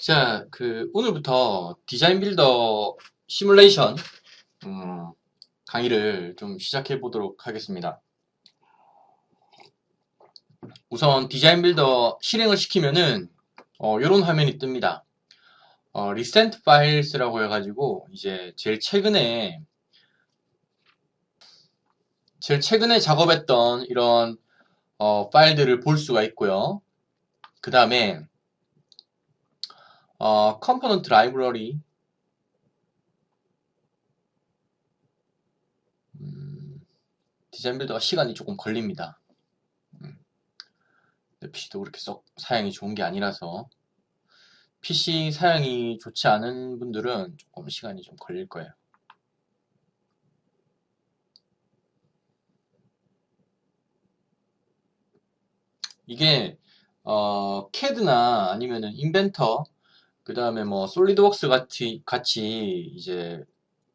자, 그 오늘부터 디자인 빌더 시뮬레이션 음, 강의를 좀 시작해 보도록 하겠습니다. 우선 디자인 빌더 실행을 시키면은 어, 이런 화면이 뜹니다. 어, recent files라고 해가지고 이제 제일 최근에 제일 최근에 작업했던 이런 어, 파일들을 볼 수가 있고요. 그 다음에 어, 컴포넌트 라이브러리 음, 디자인 빌더가 시간이 조금 걸립니다. 음, PC도 그렇게 썩 사양이 좋은 게 아니라서 PC 사양이 좋지 않은 분들은 조금 시간이 좀 걸릴 거예요. 이게 어, CAD나 아니면은 인벤터 그 다음에 뭐 솔리드웍스 같이 같이 이제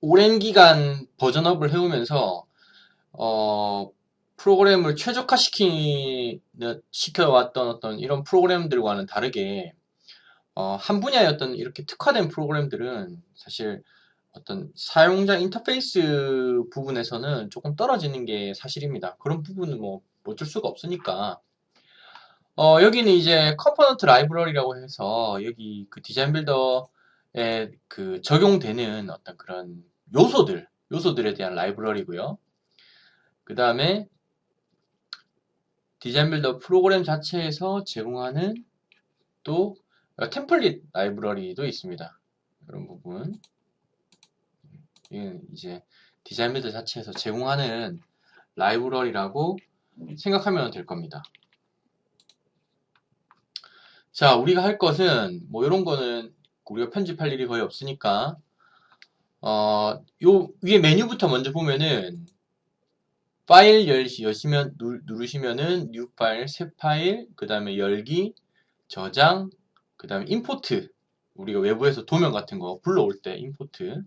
오랜 기간 버전업을 해오면서 어, 프로그램을 최적화시키 시켜왔던 어떤 이런 프로그램들과는 다르게 어, 한 분야의 어떤 이렇게 특화된 프로그램들은 사실 어떤 사용자 인터페이스 부분에서는 조금 떨어지는 게 사실입니다. 그런 부분은 뭐 어쩔 수가 없으니까 어, 여기는 이제 컴포넌트 라이브러리라고 해서 여기 그 디자인 빌더에 그 적용되는 어떤 그런 요소들, 요소들에 대한 라이브러리고요. 그 다음에 디자인 빌더 프로그램 자체에서 제공하는 또 템플릿 라이브러리도 있습니다. 이런 부분. 이건 이제 디자인 빌더 자체에서 제공하는 라이브러리라고 생각하면 될 겁니다. 자, 우리가 할 것은 뭐 이런 거는 우리가 편집할 일이 거의 없으니까 어, 요 위에 메뉴부터 먼저 보면은 파일 열, 여시면 누르시면은 뉴 파일, 새 파일, 그 다음에 열기, 저장, 그 다음에 임포트 우리가 외부에서 도면 같은 거 불러올 때 임포트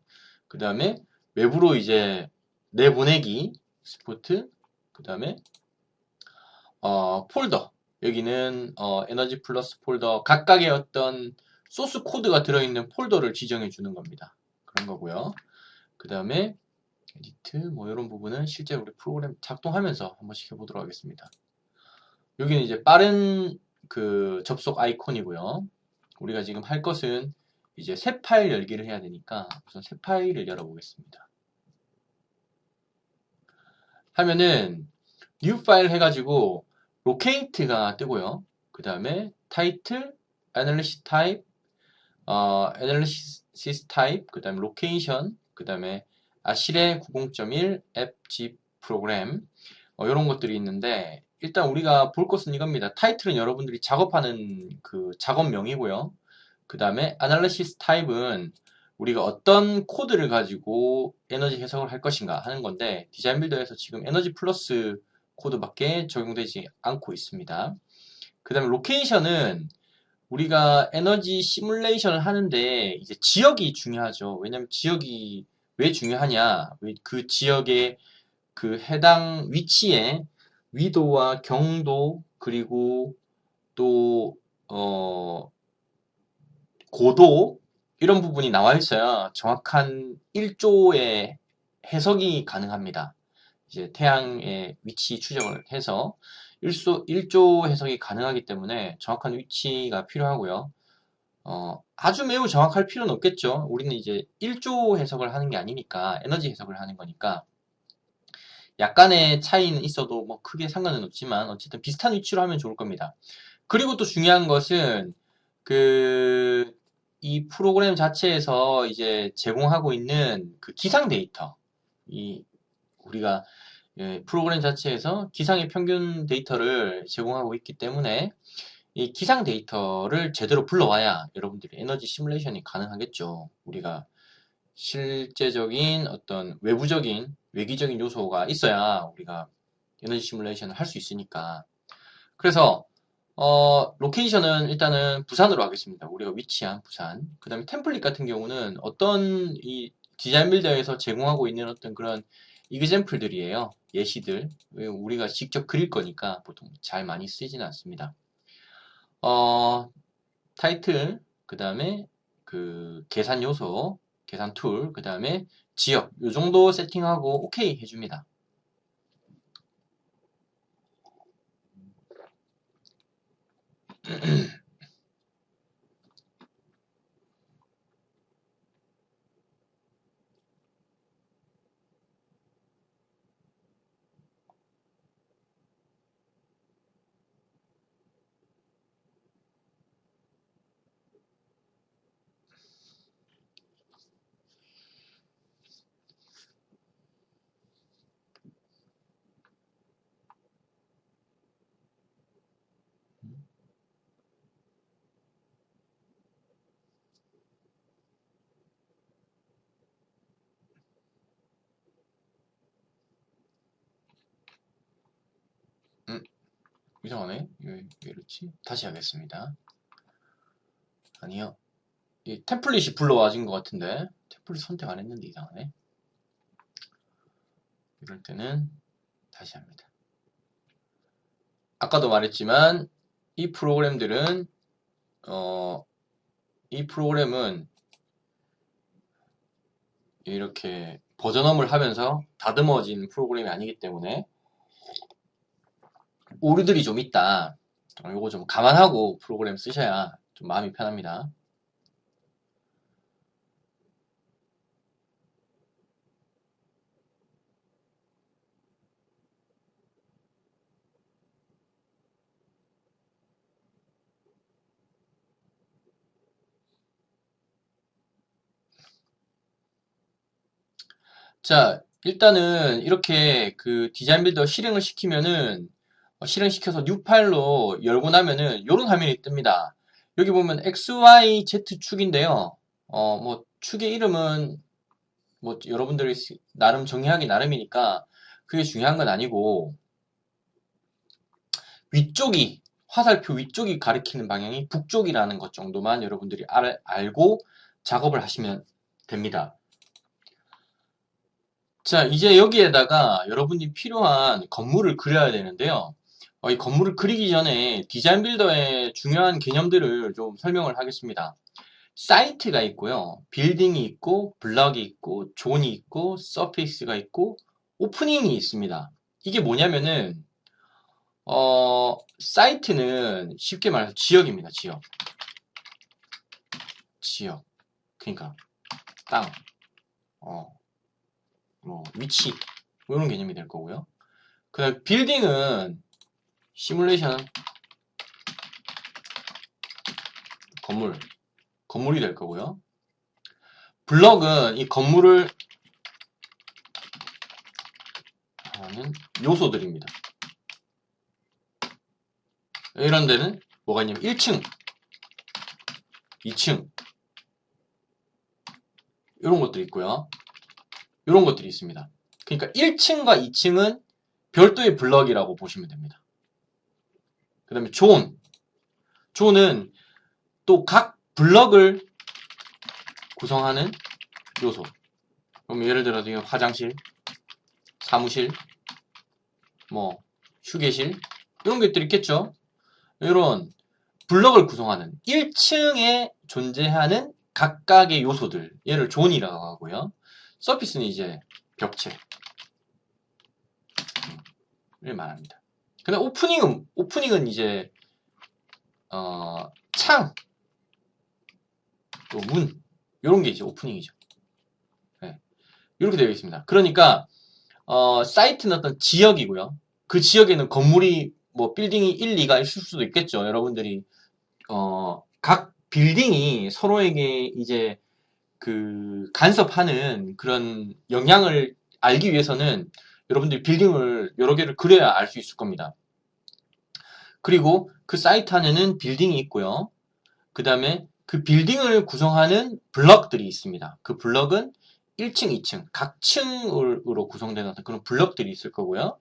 그 다음에 외부로 이제 내보내기 스포트 그 다음에 어, 폴더 여기는 어, 에너지 플러스 폴더 각각의 어떤 소스 코드가 들어있는 폴더를 지정해 주는 겁니다. 그런 거고요. 그 다음에 에디트 뭐 이런 부분은 실제 우리 프로그램 작동하면서 한 번씩 해보도록 하겠습니다. 여기는 이제 빠른 그 접속 아이콘이고요. 우리가 지금 할 것은 이제 새 파일 열기를 해야 되니까 우선 새 파일을 열어보겠습니다. 하면은 new 파일 해가지고 로케이트가 뜨고요. 그 다음에 타이틀, 애널리시스 타입, 어, 애널리시스 타입, 그 다음에 로케이션, 그 다음에 아실의 90.1앱 G 프로그램 어, 이런 것들이 있는데 일단 우리가 볼 것은 이겁니다. 타이틀은 여러분들이 작업하는 그 작업명이고요. 그 다음에 아날리시스 타입은 우리가 어떤 코드를 가지고 에너지 해석을 할 것인가 하는 건데 디자인 빌더에서 지금 에너지 플러스 코드밖에 적용되지 않고 있습니다. 그 다음에 로케이션은 우리가 에너지 시뮬레이션을 하는데 이제 지역이 중요하죠. 왜냐면 지역이 왜 중요하냐? 그 지역의 그 해당 위치에 위도와 경도 그리고 또 어, 고도 이런 부분이 나와 있어야 정확한 1조의 해석이 가능합니다. 이제 태양의 위치 추적을 해서 1소, 1조 해석이 가능하기 때문에 정확한 위치가 필요하고요. 어, 아주 매우 정확할 필요는 없겠죠. 우리는 이제 1조 해석을 하는 게 아니니까 에너지 해석을 하는 거니까 약간의 차이는 있어도 뭐 크게 상관은 없지만 어쨌든 비슷한 위치로 하면 좋을 겁니다. 그리고 또 중요한 것은 그 이 프로그램 자체에서 이제 제공하고 있는 그 기상 데이터 이 우리가 예, 프로그램 자체에서 기상의 평균 데이터를 제공하고 있기 때문에 이 기상 데이터를 제대로 불러와야 여러분들이 에너지 시뮬레이션이 가능하겠죠. 우리가 실제적인 어떤 외부적인 외기적인 요소가 있어야 우리가 에너지 시뮬레이션을 할 수 있으니까 그래서 어, 로케이션은 일단은 부산으로 하겠습니다. 우리가 위치한 부산. 그 다음에 템플릿 같은 경우는 어떤 이 디자인 빌더에서 제공하고 있는 어떤 그런 이그젠플들이에요. 예시들. 우리가 직접 그릴 거니까 보통 잘 많이 쓰지는 않습니다. 어, 타이틀, 그 다음에 그 계산 요소, 계산 툴, 그 다음에 지역 요 정도 세팅하고 오케이 해줍니다. 이상하네. 왜, 왜 이렇지? 다시 하겠습니다. 아니요. 이 템플릿이 불러와진 것 같은데 템플릿 선택 안 했는데 이상하네. 이럴 때는 다시 합니다. 아까도 말했지만 이 프로그램들은 어, 이 프로그램은 이렇게 버전업을 하면서 다듬어진 프로그램이 아니기 때문에 오류들이 좀 있다. 어, 요거 좀 감안하고 프로그램 쓰셔야 좀 마음이 편합니다. 자, 일단은 이렇게 그 디자인 빌더 실행을 시키면은 어, 실행시켜서 뉴 파일로 열고 나면은 이런 화면이 뜹니다. 여기 보면 XYZ 축인데요. 어, 뭐 축의 이름은 뭐 여러분들이 나름 정의하기 나름이니까 그게 중요한 건 아니고 위쪽이 화살표 위쪽이 가리키는 방향이 북쪽이라는 것 정도만 여러분들이 알, 알고 작업을 하시면 됩니다. 자, 이제 여기에다가 여러분이 필요한 건물을 그려야 되는데요. 어, 이 건물을 그리기 전에 디자인 빌더의 중요한 개념들을 좀 설명을 하겠습니다. 사이트가 있고요. 빌딩이 있고, 블럭이 있고, 존이 있고, 서페이스가 있고, 오프닝이 있습니다. 이게 뭐냐면은, 어, 사이트는 쉽게 말해서 지역입니다. 지역. 지역. 그러니까, 땅. 어, 뭐, 위치. 뭐 이런 개념이 될 거고요. 그 다음, 빌딩은 시뮬레이션 건물 건물이 될 거고요. 블럭은 이 건물을 하는 요소들입니다. 이런 데는 뭐가 있냐면 1층, 2층 이런 것들이 있고요. 이런 것들이 있습니다. 그러니까 1층과 2층은 별도의 블럭이라고 보시면 됩니다. 그 다음에 존. 존은 또 각 블럭을 구성하는 요소. 그럼 예를 들어서 화장실, 사무실, 뭐 휴게실 이런 것들이 있겠죠. 이런 블럭을 구성하는 1층에 존재하는 각각의 요소들 얘를 존이라고 하고요. 서피스는 이제 벽체 를 말합니다. 근데 오프닝은 오프닝은 이제 어, 창, 또 문, 이런 게 이제 오프닝이죠. 네. 이렇게 되어 있습니다. 그러니까 어, 사이트는 어떤 지역이고요. 그 지역에는 건물이 뭐 빌딩이 1, 2가 있을 수도 있겠죠. 여러분들이 어, 각 빌딩이 서로에게 이제 그 간섭하는 그런 영향을 알기 위해서는 여러분들이 빌딩을 여러 개를 그려야 알 수 있을 겁니다. 그리고 그 사이트 안에는 빌딩이 있고요. 그 다음에 그 빌딩을 구성하는 블럭들이 있습니다. 그 블럭은 1층, 2층, 각 층으로 구성되는 그런 블럭들이 있을 거고요.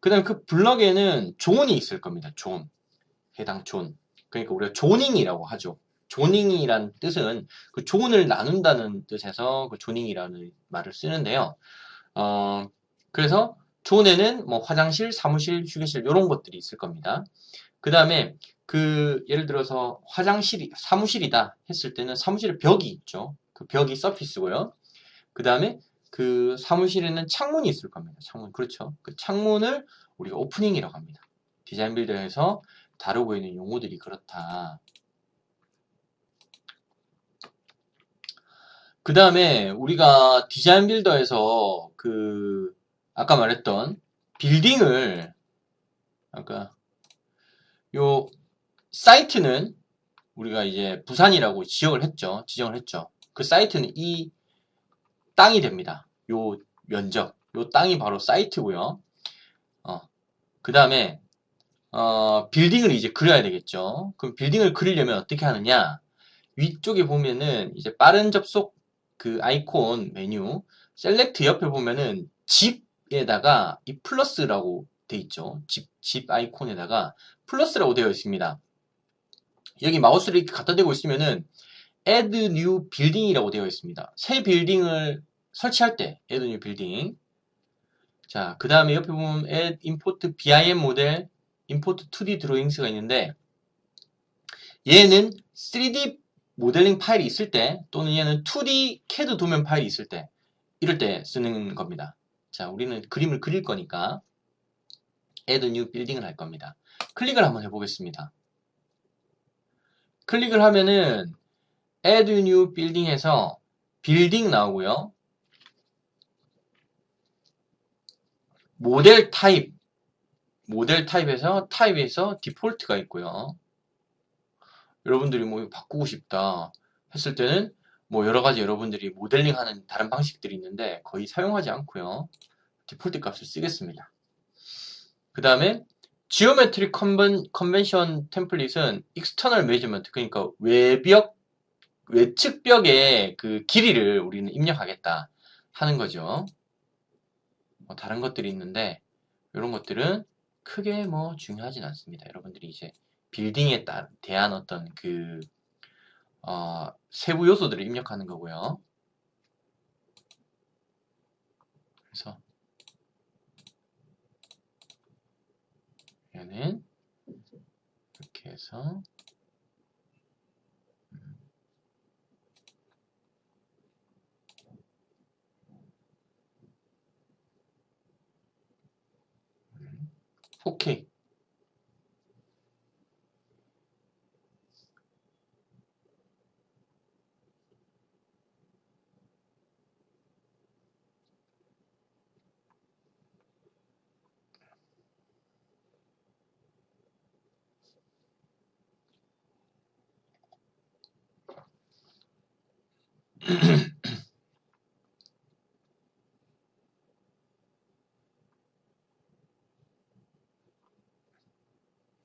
그 다음에 그 블럭에는 존이 있을 겁니다. 존. 해당 존. 그러니까 우리가 조닝이라고 하죠. 조닝이란 뜻은 그 존을 나눈다는 뜻에서 그 조닝이라는 말을 쓰는데요. 어, 그래서 존에는 뭐 화장실, 사무실, 휴게실 이런 것들이 있을 겁니다. 그 다음에 그 예를 들어서 화장실이 사무실이다 했을 때는 사무실에 벽이 있죠. 그 벽이 서피스고요. 그 다음에 그 사무실에는 창문이 있을 겁니다. 창문 그렇죠. 그 창문을 우리가 오프닝이라고 합니다. 디자인 빌더에서 다루고 있는 용어들이 그렇다. 그 다음에 우리가 디자인 빌더에서 그 아까 말했던 빌딩을 아까 요 사이트는 우리가 이제 부산이라고 지역을 했죠. 지정을 했죠. 그 사이트는 이 땅이 됩니다. 요 면적, 요 땅이 바로 사이트고요. 어, 그 다음에 어, 빌딩을 이제 그려야 되겠죠. 그럼 빌딩을 그리려면 어떻게 하느냐? 위쪽에 보면은 이제 빠른 접속 그 아이콘 메뉴 셀렉트 옆에 보면은 집 에다가 이 플러스라고 돼 있죠. 집, 집 아이콘에다가 플러스라고 되어 있습니다. 여기 마우스를 이렇게 갖다 대고 있으면은 add new building이라고 되어 있습니다. 새 빌딩을 설치할 때 add new building 자, 그 다음에 옆에 보면 add import BIM 모델 import 2D drawings가 있는데 얘는 3D 모델링 파일이 있을 때 또는 얘는 2D CAD 도면 파일이 있을 때 이럴 때 쓰는 겁니다. 자, 우리는 그림을 그릴 거니까 add new building을 할 겁니다. 클릭을 한번 해보겠습니다. 클릭을 하면은 add new building에서 빌딩 나오고요. 모델 타입 모델 타입에서 타입에서 디폴트가 있고요. 여러분들이 뭐 바꾸고 싶다 했을 때는 뭐 여러 가지 여러분들이 모델링 하는 다른 방식들이 있는데 거의 사용하지 않고요. 디폴트 값을 쓰겠습니다. 그 다음에 지오메트리 컨벤, 컨벤 션 템플릿은 external measurement 그러니까 외벽 외측 벽의 그 길이를 우리는 입력하겠다 하는 거죠. 뭐 다른 것들이 있는데 이런 것들은 크게 뭐 중요하진 않습니다. 여러분들이 이제 빌딩에 따, 대한 어떤 그 어, 세부 요소들을 입력하는 거고요. 그래서 얘는 이렇게 해서 오케이.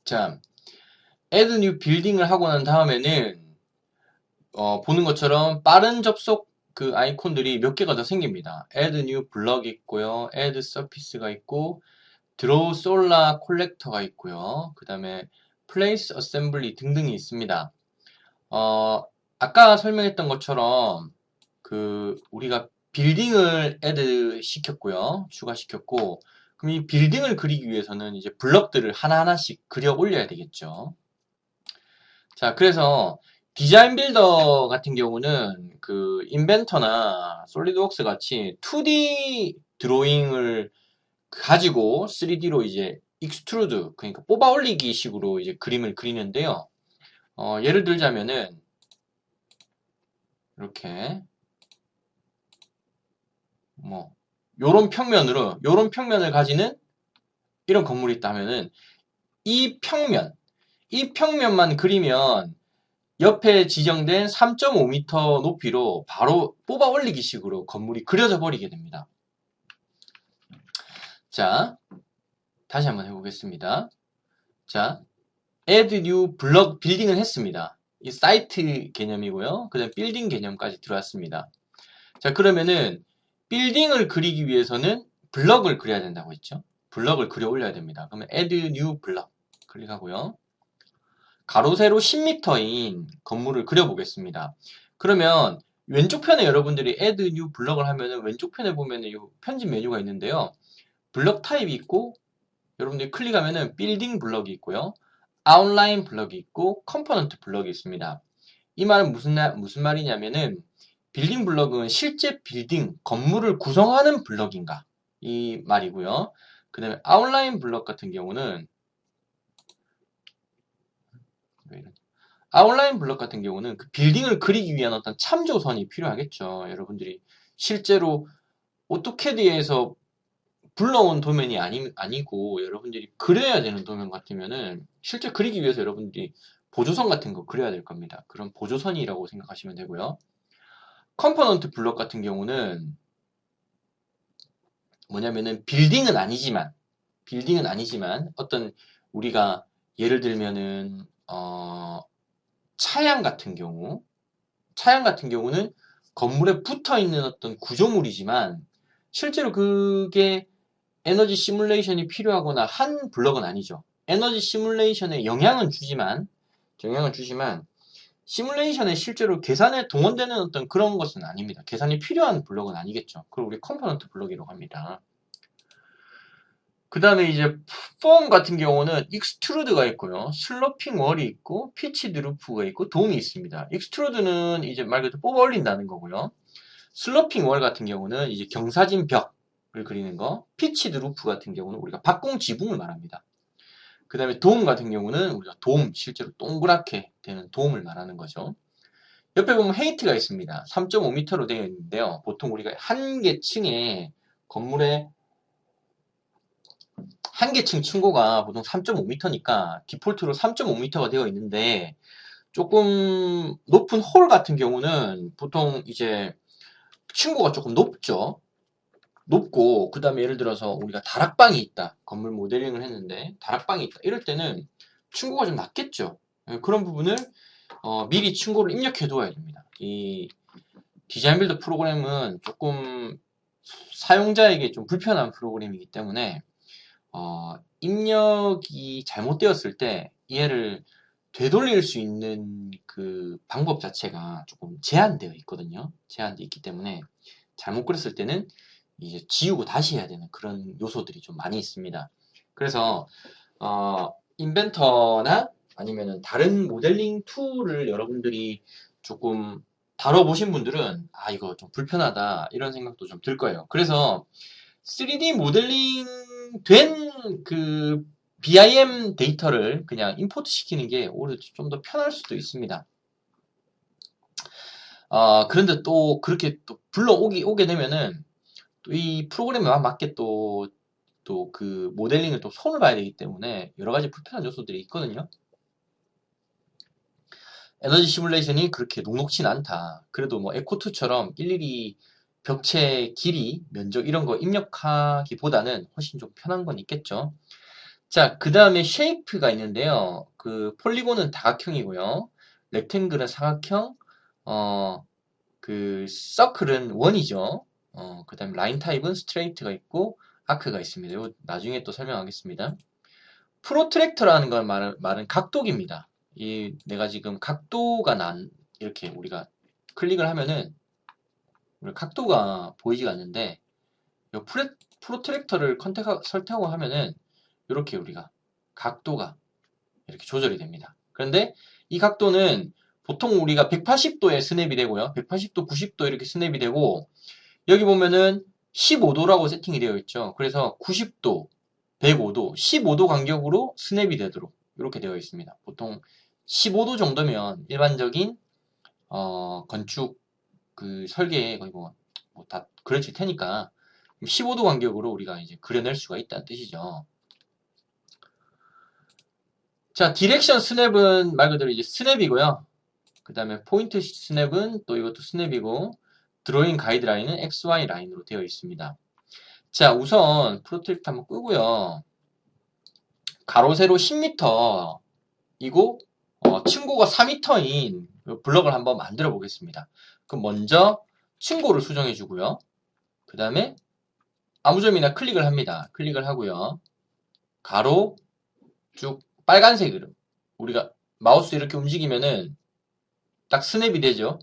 자, add new building을 하고 난 다음에는 어, 보는 것처럼 빠른 접속 그 아이콘들이 몇 개가 더 생깁니다. add new block 있고요. add surface가 있고 draw solar collector가 있고요. 그 다음에 place assembly 등등이 있습니다. 어, 아까 설명했던 것처럼 그 우리가 빌딩을 add 시켰고요. 추가시켰고 그럼 이 빌딩을 그리기 위해서는 이제 블럭들을 하나하나씩 그려 올려야 되겠죠. 자, 그래서 디자인 빌더 같은 경우는 그 인벤터나 솔리드웍스 같이 2D 드로잉을 가지고 3D로 이제 익스트루드 그러니까 뽑아 올리기 식으로 이제 그림을 그리는데요. 어, 예를 들자면은 이렇게 뭐 요런 평면으로 요런 평면을 가지는 이런 건물이 있다면은 이 평면 이 평면만 그리면 옆에 지정된 3.5m 높이로 바로 뽑아 올리기 식으로 건물이 그려져 버리게 됩니다. 자, 다시 한번 해보겠습니다. 자, add new block 빌딩을 했습니다. 이 사이트 개념이고요. 그 다음 빌딩 개념까지 들어왔습니다. 자, 그러면은 빌딩을 그리기 위해서는 블럭을 그려야 된다고 했죠. 블럭을 그려 올려야 됩니다. 그러면 add new block 클릭하고요. 가로 세로 10m인 건물을 그려보겠습니다. 그러면 왼쪽 편에 여러분들이 add new 블럭을 하면은 왼쪽 편에 보면은 이 편집 메뉴가 있는데요. 블럭 타입이 있고 여러분들이 클릭하면은 빌딩 블럭이 있고요. 아웃라인 블럭이 있고 컴포넌트 블럭이 있습니다. 이 말은 무슨, 나- 무슨 말이냐면은 빌딩 블럭은 실제 빌딩, 건물을 구성하는 블럭인가 이 말이고요. 그 다음에 아웃라인 블럭 같은 경우는? 아웃라인 블럭 같은 경우는 그 빌딩을 그리기 위한 어떤 참조선이 필요하겠죠. 여러분들이 실제로 오토캐드에서 불러온 도면이 아니, 아니고 여러분들이 그려야 되는 도면 같으면은 실제 그리기 위해서 여러분들이 보조선 같은 거 그려야 될 겁니다. 그런 보조선이라고 생각하시면 되고요. 컴포넌트 블럭 같은 경우는 뭐냐면은 빌딩은 아니지만 빌딩은 아니지만 어떤 우리가 예를 들면은 어 차양 같은 경우 차양 같은 경우는 건물에 붙어 있는 어떤 구조물이지만 실제로 그게 에너지 시뮬레이션이 필요하거나 한 블럭은 아니죠. 에너지 시뮬레이션에 영향은 주지만 영향은 주지만 시뮬레이션에 실제로 계산에 동원되는 어떤 그런 것은 아닙니다. 계산이 필요한 블럭은 아니겠죠. 그걸 우리 컴포넌트 블럭이라고 합니다. 그 다음에 이제 폼 같은 경우는 익스트루드가 있고요. 슬로핑 월이 있고 피치 드 루프가 있고 돔이 있습니다. 익스트루드는 이제 말 그대로 뽑아 올린다는 거고요. 슬로핑 월 같은 경우는 이제 경사진 벽을 그리는 거. 피치 드 루프 같은 경우는 우리가 박공 지붕을 말합니다. 그 다음에 돔 같은 경우는 우리가 돔, 실제로 동그랗게 되는 돔을 말하는 거죠. 옆에 보면 헤이트가 있습니다. 3.5m로 되어 있는데요. 보통 우리가 한 개 층에 건물에 한 개 층 층고가 보통 3.5m니까 디폴트로 3.5m가 되어 있는데 조금 높은 홀 같은 경우는 보통 이제 층고가 조금 높죠. 높고 그 다음에 예를 들어서 우리가 다락방이 있다. 건물 모델링을 했는데 다락방이 있다. 이럴 때는 층고가 좀 낮겠죠. 예, 그런 부분을 어, 미리 층고를 입력해 두어야 됩니다. 이 디자인 빌드 프로그램은 조금 사용자에게 좀 불편한 프로그램이기 때문에 어, 입력이 잘못되었을 때 얘를 되돌릴 수 있는 그 방법 자체가 조금 제한되어 있거든요. 제한되어 있기 때문에 잘못 그렸을 때는 이제 지우고 다시 해야 되는 그런 요소들이 좀 많이 있습니다. 그래서 어, 인벤터나 아니면은 다른 모델링 툴을 여러분들이 조금 다뤄보신 분들은 아 이거 좀 불편하다 이런 생각도 좀 들 거예요. 그래서 3D 모델링 된 그 BIM 데이터를 그냥 임포트 시키는 게 오히려 좀 더 편할 수도 있습니다. 어, 그런데 또 그렇게 또 불러오기 오게 되면은 또 이 프로그램에 맞게 또 또 그 모델링을 또 손을 봐야 되기 때문에 여러 가지 불편한 요소들이 있거든요. 에너지 시뮬레이션이 그렇게 녹록진 않다. 그래도 뭐 에코2처럼 일일이 벽체 길이, 면적 이런 거 입력하기보다는 훨씬 좀 편한 건 있겠죠. 자, 그 다음에 쉐이프가 있는데요. 그 폴리곤은 다각형이고요. 렉탱글은 사각형, 어, 그 서클은 원이죠. 어, 그 다음에 라인 타입은 스트레이트가 있고 아크가 있습니다. 이거 나중에 또 설명하겠습니다. 프로트랙터라는 건 말은, 말은 각도기입니다. 이 내가 지금 각도가 난 이렇게 우리가 클릭을 하면은 각도가 보이지가 않는데 이 프레, 프로트랙터를 컨택 설정을 하면은 이렇게 우리가 각도가 이렇게 조절이 됩니다. 그런데 이 각도는 보통 우리가 180도에 스냅이 되고요. 180도, 90도 이렇게 스냅이 되고 여기 보면은 15도라고 세팅이 되어 있죠. 그래서 90도, 105도, 15도 간격으로 스냅이 되도록 이렇게 되어 있습니다. 보통 15도 정도면 일반적인 어, 건축 그 설계에 거의 뭐, 뭐다 그려질 테니까 15도 간격으로 우리가 이제 그려낼 수가 있다는 뜻이죠. 자, 디렉션 스냅은 말 그대로 이제 스냅이고요. 그 다음에 포인트 스냅은 또 이것도 스냅이고 드로잉 가이드라인은 XY 라인으로 되어 있습니다. 자, 우선 프로트랙트 한번 끄고요. 가로 세로 10m 이고 어, 층고가 4m인 블럭을 한번 만들어 보겠습니다. 그럼 먼저 층고를 수정해 주고요. 그 다음에 아무 점이나 클릭을 합니다. 클릭을 하고요. 가로 쭉 빨간색으로 우리가 마우스 이렇게 움직이면은 딱 스냅이 되죠.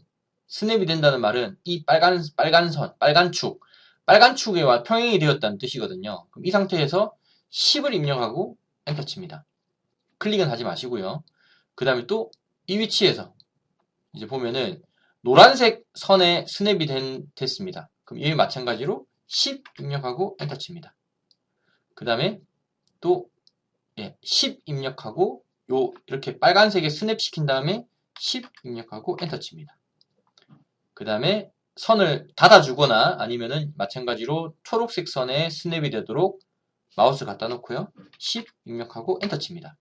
스냅이 된다는 말은 이 빨간 빨간 선, 빨간 축, 빨간 축에 와 평행이 되었다는 뜻이거든요. 그럼 이 상태에서 10을 입력하고 엔터 칩니다. 클릭은 하지 마시고요. 그 다음에 또 이 위치에서 이제 보면은 노란색 선에 스냅이 된, 됐습니다. 그럼 이에 마찬가지로 10 입력하고 엔터 칩니다. 그 다음에 또 예, 10 입력하고 요 이렇게 빨간색에 스냅 시킨 다음에 10 입력하고 엔터 칩니다. 그 다음에 선을 닫아주거나 아니면은 마찬가지로 초록색 선에 스냅이 되도록 마우스 갖다 놓고요. 10 입력하고 엔터 칩니다.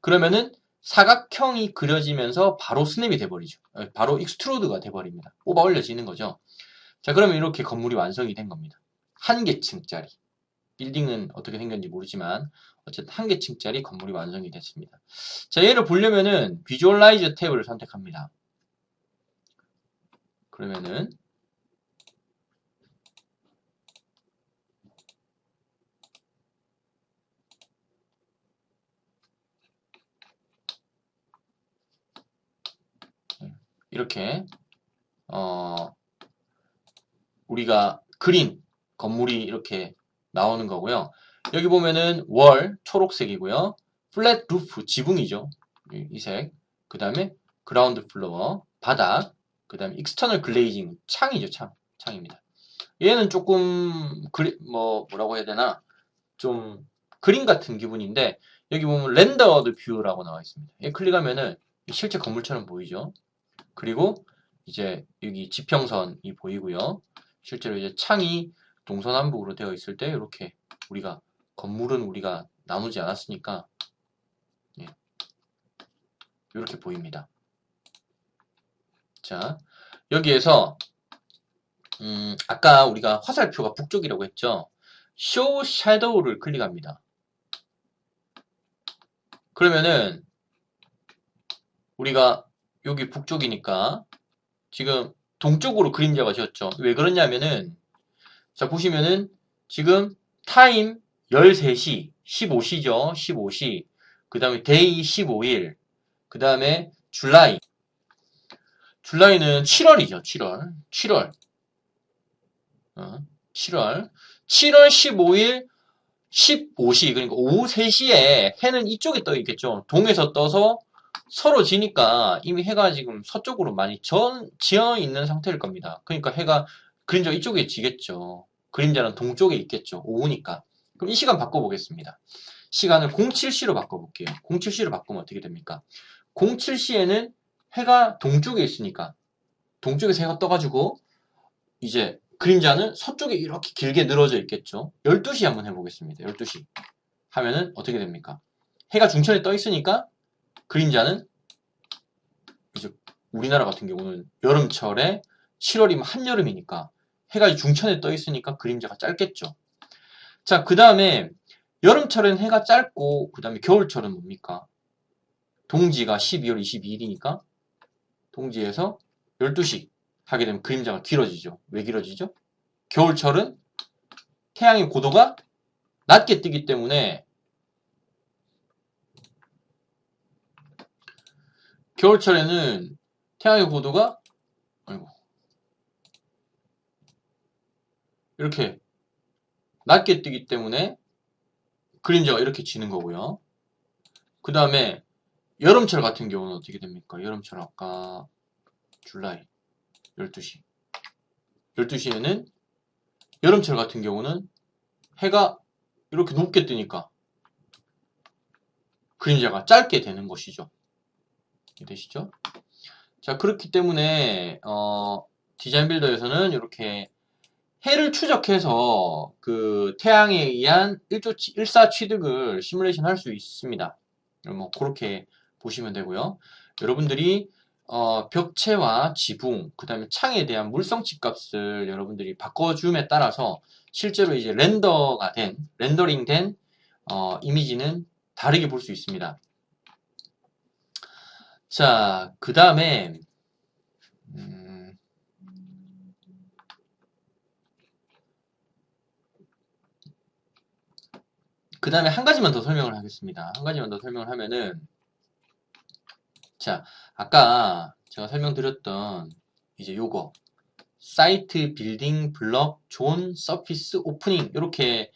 그러면은 사각형이 그려지면서 바로 스냅이 돼버리죠. 어, 바로 익스트루드가 돼버립니다. 뽑아 올려지는 거죠. 자, 그러면 이렇게 건물이 완성이 된 겁니다. 한 개층짜리. 빌딩은 어떻게 생겼는지 모르지만 어쨌든 한 개층짜리 건물이 완성이 됐습니다. 자, 얘를 보려면은 비주얼라이즈 탭을 선택합니다. 그러면은 이렇게 어 우리가 그린 건물이 이렇게 나오는 거고요. 여기 보면은 월 초록색이고요. 플랫 루프 지붕이죠. 이 색. 그 다음에 그라운드 플로어 바닥. 그 다음에 익스터널 글레이징 창이죠. 창. 창입니다. 얘는 조금 그리, 뭐 뭐라고 해야 되나 좀 그림 같은 기분인데 여기 보면 렌더드 뷰라고 나와 있습니다. 얘 클릭하면은 실제 건물처럼 보이죠. 그리고 이제 여기 지평선이 보이고요. 실제로 이제 창이 동서남북으로 되어 있을 때 이렇게 우리가 건물은 우리가 나누지 않았으니까 예, 이렇게 보입니다. 자 여기에서 음, 아까 우리가 화살표가 북쪽이라고 했죠. Show Shadow를 클릭합니다. 그러면은 우리가 여기 북쪽이니까 지금 동쪽으로 그림자가 지었죠. 왜 그러냐면은 자 보시면은 지금 타임 13시 15시죠. 15시 그 다음에 데이 15일 그 다음에 줄라이 줄라이는 7월이죠. 7월 7월 어, 7월 7월 15일 15시 그러니까 오후 3시에 해는 이쪽에 떠 있겠죠. 동에서 떠서 서로 지니까 이미 해가 지금 서쪽으로 많이 전, 지어 있는 상태일 겁니다. 그러니까 해가 그림자 이쪽에 지겠죠. 그림자는 동쪽에 있겠죠. 오후니까. 그럼 이 시간 바꿔보겠습니다. 시간을 07시로 바꿔볼게요. 07시로 바꾸면 어떻게 됩니까? 07시에는 해가 동쪽에 있으니까 동쪽에서 해가 떠가지고 이제 그림자는 서쪽에 이렇게 길게 늘어져 있겠죠. 12시 한번 해보겠습니다. 12시 하면은 어떻게 됩니까? 해가 중천에 떠 있으니까 그림자는 이제 우리나라 같은 경우는 여름철에 7월이면 한여름이니까 해가 중천에 떠 있으니까 그림자가 짧겠죠. 자, 그 다음에 여름철엔 해가 짧고 그 다음에 겨울철은 뭡니까? 동지가 12월 22일이니까 동지에서 12시 하게 되면 그림자가 길어지죠. 왜 길어지죠? 겨울철은 태양의 고도가 낮게 뜨기 때문에 겨울철에는 태양의 고도가 아이고, 이렇게 낮게 뜨기 때문에 그림자가 이렇게 지는 거고요. 그 다음에 여름철 같은 경우는 어떻게 됩니까? 여름철 아까 줄라이 12시 12시에는 여름철 같은 경우는 해가 이렇게 높게 뜨니까 그림자가 짧게 되는 것이죠. 되시죠? 자 그렇기 때문에 어, 디자인 빌더에서는 이렇게 해를 추적해서 그 태양에 의한 일조, 일사 취득을 시뮬레이션 할 수 있습니다. 뭐 그렇게 보시면 되고요. 여러분들이 어, 벽체와 지붕, 그 다음에 창에 대한 물성치 값을 여러분들이 바꿔줌에 따라서 실제로 이제 렌더가 된, 렌더링 된 어, 이미지는 다르게 볼 수 있습니다. 자, 그 다음에 음, 그 다음에 한 가지만 더 설명을 하겠습니다. 한 가지만 더 설명을 하면은 자, 아까 제가 설명드렸던 이제 요거 사이트 빌딩 블럭 존 서피스 오프닝 이렇게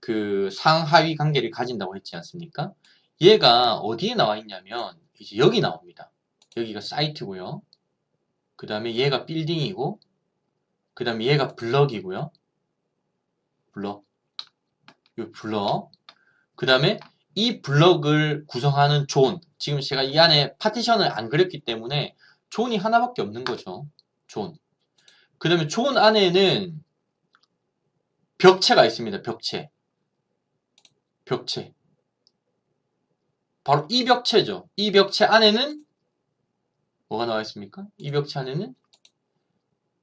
그 상하위 관계를 가진다고 했지 않습니까? 얘가 어디에 나와 있냐면 이제 여기 나옵니다. 여기가 사이트고요. 그 다음에 얘가 빌딩이고 그 다음에 얘가 블럭이고요. 블럭. 이 블럭. 그 다음에 이 블럭을 구성하는 존. 지금 제가 이 안에 파티션을 안 그렸기 때문에 존이 하나밖에 없는 거죠. 존. 그 다음에 존 안에는 벽체가 있습니다. 벽체. 벽체. 바로 이 벽체죠. 이 벽체 안에는 뭐가 나와 있습니까? 이 벽체 안에는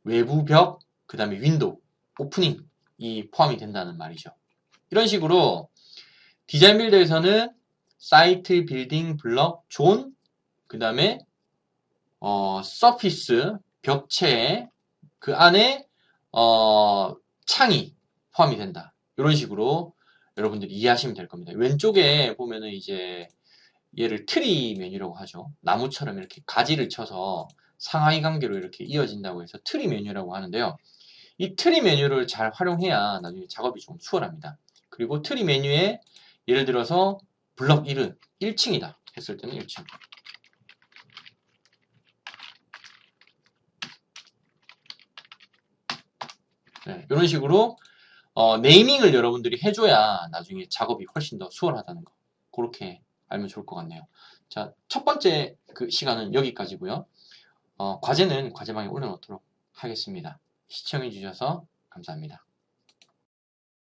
외부 벽, 그 다음에 윈도우, 오프닝 이 포함이 된다는 말이죠. 이런 식으로 디자인 빌더에서는 사이트, 빌딩, 블럭, 존, 그 다음에 어, 서피스, 벽체, 그 안에 어, 창이 포함이 된다. 이런 식으로 여러분들이 이해하시면 될 겁니다. 왼쪽에 보면은 이제 얘를 트리 메뉴라고 하죠. 나무처럼 이렇게 가지를 쳐서 상하이 관계로 이렇게 이어진다고 해서 트리 메뉴라고 하는데요. 이 트리 메뉴를 잘 활용해야 나중에 작업이 좀 수월합니다. 그리고 트리 메뉴에 예를 들어서 블럭 1은 1층이다 했을 때는 1층. 네, 이런 식으로 어, 네이밍을 여러분들이 해줘야 나중에 작업이 훨씬 더 수월하다는 거. 그렇게 알면 좋을 것 같네요. 자, 첫 번째 그 시간은 여기까지고요. 어, 과제는 과제방에 올려놓도록 하겠습니다. 시청해주셔서 감사합니다.